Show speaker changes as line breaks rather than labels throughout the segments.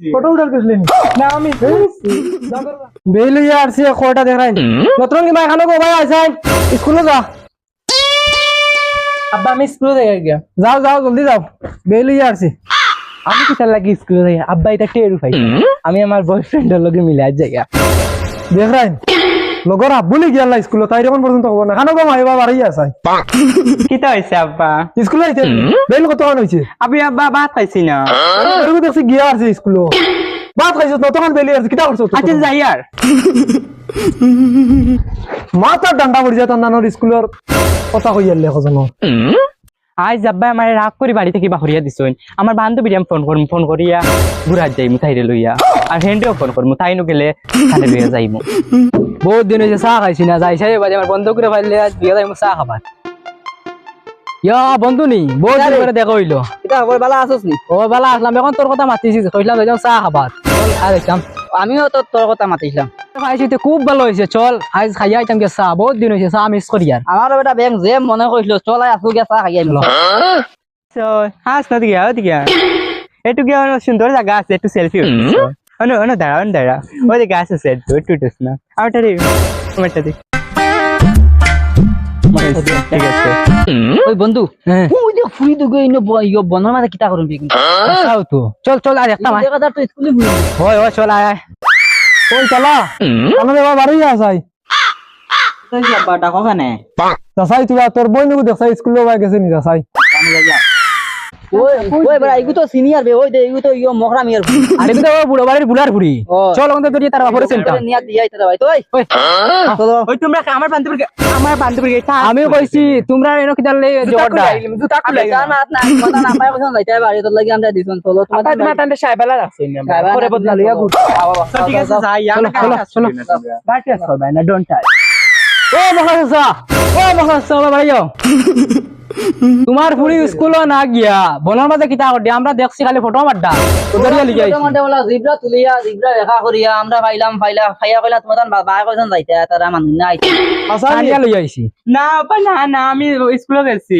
Photo উঠার গেছিলি
না আমি
বেইলি আসছি কোটা দেখাই নতুন কি মাইখানো গো ভাই আইসাই স্কুলে যা
আব্বা আমি স্কুলে থেকে গিয়া
যাও যাও জলদি যাও বেইলি আসছি
আমি কি তার লাগি স্কুলে থেকে আব্বা এটা টের পাই আমি আমার বয়ফ্রেন্ডের লগে মিলে আজ জায়গা
দেখাই লগর আব্বুলি গিয়াল না স্কুলত তাই এখন পর্যন্ত হব না খানো গো মাইবা আছে।
কিতা হয়েছে আব্বা?
স্কুল আইতে বেল কত কান হইছে
আবি আব্বা ভাত পাইছি না।
এরকম দেখছি গিয়া আছে স্কুলে ভাত খাইছ তখন বেলি আছে কিতা করছ
আচ্ছা যাই আর
মাথার ডান্ডা পড়ি যায় তার স্কুলের কথা কই আলে কজন
আজ আব্বা আমার রাগ করে বাড়ি থেকে বাহরিয়া দিছুন আমার বান্ধবী আমি ফোন করম ফোন করিয়া ঘুরাত যাইমু তাইরে লইয়া। আর হেন্ডেও ফোন করমু তাই নো গেলে তাহলে লইয়া যাইমু।
বহুত দিন হয়েছে চাহ খাইছি না যাই সাই বাজে আমার বন্ধ করে পারলে আজ বিয়ে যাই চাহ খাবার। ইয়া বন্ধু নি বহুত দিন করে দেখা হইল।
এটা খবর বালা আসছ নি?
ও বেলা আসলাম এখন তোর কথা মাতিছিস কইলাম যাইলাম চাহ খাবার আর
আমিও তো তোর কথা মাতিছিলাম।
খাইছি তো খুব ভালো হয়েছে চল। আজ খাইয়া আইতাম গে চাহ বহুত দিন হয়েছে চাহ মিস করি আর।
আমার বেটা ব্যাংক যে মনে কইছিল চলাই আসু গিয়া চাহ খাই আইলো
হাস না দিকে আও দিকে একটু গিয়ে অনেক সুন্দর জায়গা আছে একটু সেলফি অন্য অন্য দাঁড়া অন্য দাঁড়া। ওই দিকে আছে সেট একটু উঠোস না। আমারটা রে আমারটা দে ঠিক আছে
ওই বন্ধু ওই যে ফুই দুগে ইনো বনর মাঝে কিতা করুন
তো। চল চল আর একটা
স্কুলে
হয় হয় চল আয়। আয়।
ওই চালা আমাদের এবার বাড়ি আসাই
তো যাবা ডাকো কানে
যাসাই তুই তোর বই নিকু দেখছাই স্কুলে বাই গেছে নি যাসাই
আমি যাই যা ওই ওই বেটা ইগু তো সিনিয়র বে ওই দে ইগু তো ইয়ো মখরা মিয়ার
আরে কিন্তু ও বুড়ো বাড়ির বুলার বুড়ি চল ওখান থেকে তার বাপরে চিন্তা
নিয়া দিয়াই তোরা ভাই তো ওই।
ওই।
চলো
ওই তোমরা আমার বান্ধবী আমার বান্ধবী
আমি কইছি তোমরা এনো কি দালে জোরডা
আমি জান না না কথা না পাই কথা যাইতে বাড়ি তোর লাগি আমরা দিছন চলো তোমার
তোমার টান্ডে সাইবেলা আছে
পরে বদলা লইয়া গুড
ঠিক আছে যাই আমরা
চলো, চলো,
বাটি আছে ভাই না ডোন্ট টাচ
ও মহাশা ও মহাশা বাড়ি যাও। তোমার পুরি স্কুল না গিয়া বনার মাঝে কিতা করতে আমরা দেখছি খালি ফটো মারডা ওদেরই লিখে আইছি।
মোটামুটি বলা জিব্রা তুলিয়া জিব্রা দেখা করিয়া আমরা পাইলাম পাইলা খাইয়া কইলা তোমার বাবা কইছন যাইতে তারা মানুষ না আইতে
আসাই
আনিয়া লই আইছি।
না বাবা না না আমি স্কুলে গেছি।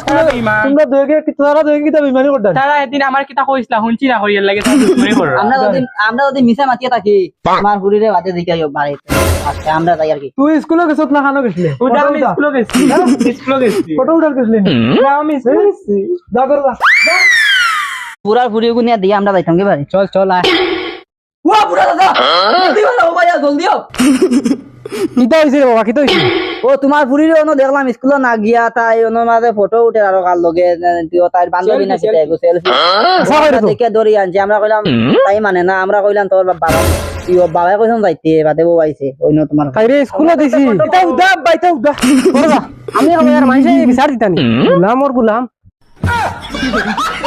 স্কুলে ইমান
তোমরা দুইকে তারা দুইকে কিতা বিমানি করতেন
তারা এদিন আমার কিতা কইছিলা শুনছি না করিয়া লাগে তারা মনে করো।
আমরা যদি আমরা যদি মিশা মাতিয়ে থাকি আমার হুরিরে বাদে দিকে আইও বাড়িতে আজকে আমরা যাই আর কি।
তুই স্কুলে গেছত না খানো গেছলে?
ওটা আমি স্কুলে গেছি। স্কুলে গেছি।
ফটো উঠার গেছলি
না? আমি স্কুলে গেছি
কর যা
পুরার হুরিয়ে গুনিয়া দিয়ে আমরা যাইতাম কি বাড়ি
চল চল আয়।
ওয়া পুরা দাদা! জলদি বাড়াও ভাইয়া জলদি আও।
কিতা হইছে বাবা কিতা হইছে?
ও তোমার পুরিরে অন্য দেখলাম স্কুলে না গিয়া তাই অন্য মাঝে ফটো উঠে আর কার লগে তুই তার বান্ধবী না সেটা এগো সেলফি
আশা করি তো।
দেখে ধরি আনছি আমরা কইলাম তাই মানে না আমরা কইলাম তোর বাবা তুই ওর বাবাই কইছন যাইতে বাদে বউ আইছে অন্য তোমার
স্কুলে দিছি। কিতা উদা বাইতা উদা। আমি আমার মানুষের বিচার দিতানি। গুলাম ওর গুলাম।